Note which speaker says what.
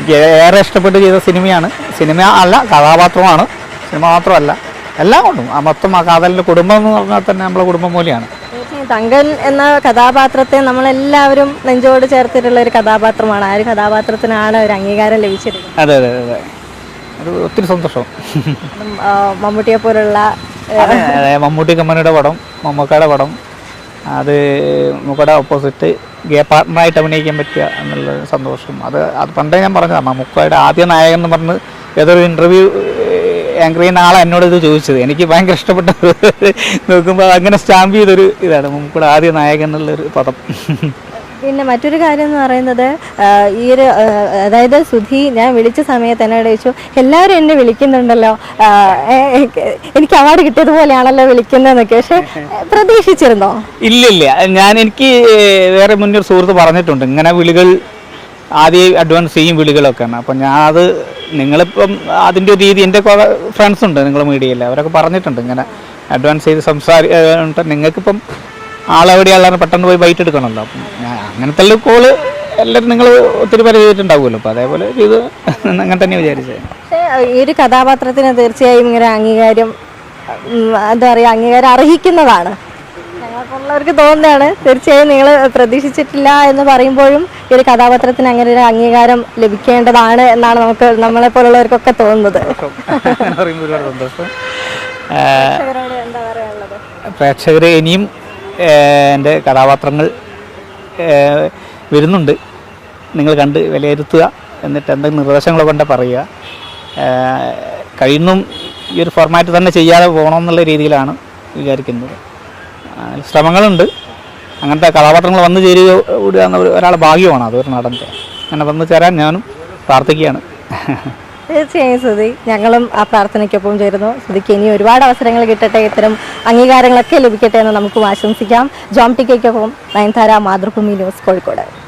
Speaker 1: എനിക്ക് ഏറെ ഇഷ്ടപ്പെട്ട് ചെയ്ത സിനിമയാണ്. സിനിമ അല്ല കഥാപാത്രമാണ്. സിനിമ മാത്രമല്ല എല്ലാം കൊണ്ടും. ആ മൊത്തം ആ കാതലിന്റെ കുടുംബം എന്ന് പറഞ്ഞാൽ തന്നെ നമ്മളെ കുടുംബം പോലെയാണ്.
Speaker 2: തങ്കൻ എന്ന കഥാപാത്രത്തെ നമ്മളെല്ലാവരും നെഞ്ചോട് ചേർത്തിട്ടുള്ള ഒരു കഥാപാത്രമാണ്. ആ ഒരു കഥാപാത്രത്തിനാണ് ഒരു അംഗീകാരം ലഭിച്ചത്
Speaker 1: അതെ അതെ അതെ അത്. ഒത്തിരി സന്തോഷം.
Speaker 2: മമ്മൂട്ടിയെ പോലുള്ള
Speaker 1: മമ്മൂട്ടി കമ്മനിയുടെ പടം മമ്മൂക്കയുടെ പടം അത് മുക്കട ഓപ്പോസിറ്റ് ഗേ പാർട്ട്ണറായിട്ട് അഭിനയിക്കാൻ പറ്റുക എന്നുള്ള സന്തോഷം. അത് അത് പണ്ടേ ഞാൻ പറഞ്ഞതാണ് മമ്മൂക്കയുടെ ആദ്യ നായകൻ എന്ന് പറഞ്ഞ് ഏതൊരു ഇന്റർവ്യൂ ആങ്കർ ചെയ്യുന്ന ആളെ എന്നോട് ഇത് ചോദിച്ചത്. എനിക്ക് ഭയങ്കര ഇഷ്ടപ്പെട്ട നോക്കുമ്പോൾ അങ്ങനെ സ്റ്റാമ്പ് ചെയ്തൊരു ഇതാണ് മമ്മൂക്കയുടെ ആദ്യ നായകൻ എന്നുള്ളൊരു പദം.
Speaker 2: പിന്നെ മറ്റൊരു കാര്യം എന്ന് പറയുന്നത് ഈ ഒരു അതായത് സുധി ഞാൻ വിളിച്ച സമയത്ത് എന്നോട് ചോദിച്ചു എല്ലാവരും എന്നെ വിളിക്കുന്നുണ്ടല്ലോ. എനിക്ക് അവാർഡ് കിട്ടിയതുപോലെയാണല്ലോ വിളിക്കുന്നതെന്നൊക്കെ. പക്ഷെ പ്രതീക്ഷിച്ചിരുന്നോ?
Speaker 1: ഇല്ലില്ല ഞാൻ എനിക്ക് വേറെ മുന്നൊരു സുഹൃത്ത് പറഞ്ഞിട്ടുണ്ട്. ഇങ്ങനെ വിളികൾ ആദ്യം അഡ്വാൻസ് ചെയ്യും വിളികളൊക്കെയാണ്. അപ്പം ഞാൻ അത് നിങ്ങളിപ്പം അതിന്റെ ഒരു രീതി എന്റെ ഫ്രണ്ട്സ് ഉണ്ട് നിങ്ങൾ മീഡിയയിൽ അവരൊക്കെ പറഞ്ഞിട്ടുണ്ട് ഇങ്ങനെ അഡ്വാൻസ് ചെയ്ത് സംസാരി ഏഹ് നിങ്ങൾക്കിപ്പം ആളെവിടെയാളാണ് പെട്ടെന്ന് പോയി ബൈറ്റ് എടുക്കണമല്ലോ. അപ്പം അങ്ങനത്തെ കോൾ എല്ലാവരും നിങ്ങൾ ഒത്തിരി പേര് ചെയ്തിട്ടുണ്ടാവുമല്ലോ. അപ്പോൾ അതേപോലെ ചെയ്ത് അങ്ങനെ തന്നെ വിചാരിച്ചത്
Speaker 2: പക്ഷേ ഈ ഒരു കഥാപാത്രത്തിന് തീർച്ചയായും ഇങ്ങനെ അംഗീകാരം എന്താ പറയുക അംഗീകാരം അർഹിക്കുന്നതാണ്. ഞങ്ങൾക്കുള്ളവർക്ക് തോന്നുന്നതാണ് തീർച്ചയായും നിങ്ങൾ പ്രതീക്ഷിച്ചിട്ടില്ല എന്ന് പറയുമ്പോഴും ഈ ഒരു കഥാപാത്രത്തിന് അങ്ങനെ ഒരു അംഗീകാരം ലഭിക്കേണ്ടതാണ് എന്നാണ് നമുക്ക് നമ്മളെ പോലുള്ളവർക്കൊക്കെ തോന്നുന്നത്.
Speaker 1: പ്രേക്ഷകർ ഇനിയും എന്റെ കഥാപാത്രങ്ങൾ വരുന്നുണ്ട്. നിങ്ങൾ കണ്ട് വിലയിരുത്തുക. എന്നിട്ട് എന്തെങ്കിലും നിർദ്ദേശങ്ങൾ കൊണ്ട് പറയുക. കഴിയുന്നും ഈ ഒരു ഫോർമാറ്റ് തന്നെ ചെയ്യാതെ പോകണമെന്നുള്ള രീതിയിലാണ് വിചാരിക്കുന്നത്. ശ്രമങ്ങളുണ്ട്. അങ്ങനത്തെ കഥാപാത്രങ്ങൾ വന്നു ചേരുക ഒരു- ഒരാളെ ഭാഗ്യമാണ്. അതൊരു നടന്റെ അങ്ങനെ വന്നു ചേരാൻ ഞാനും പ്രാർത്ഥിക്കുകയാണ്.
Speaker 2: തീർച്ചയായും സുധി ഞങ്ങളും ആ പ്രാർത്ഥനയ്ക്കൊപ്പം ചേരുന്നു. സുധിക്ക് ഇനി ഒരുപാട് അവസരങ്ങൾ കിട്ടട്ടെ. ഇത്തരം അംഗീകാരങ്ങളൊക്കെ ലഭിക്കട്ടെ എന്ന് നമുക്കും ആശംസിക്കാം. ജോം ടിക്കയ്ക്കൊപ്പം നയൻതാര മാതൃഭൂമി ന്യൂസ് കോഴിക്കോട്.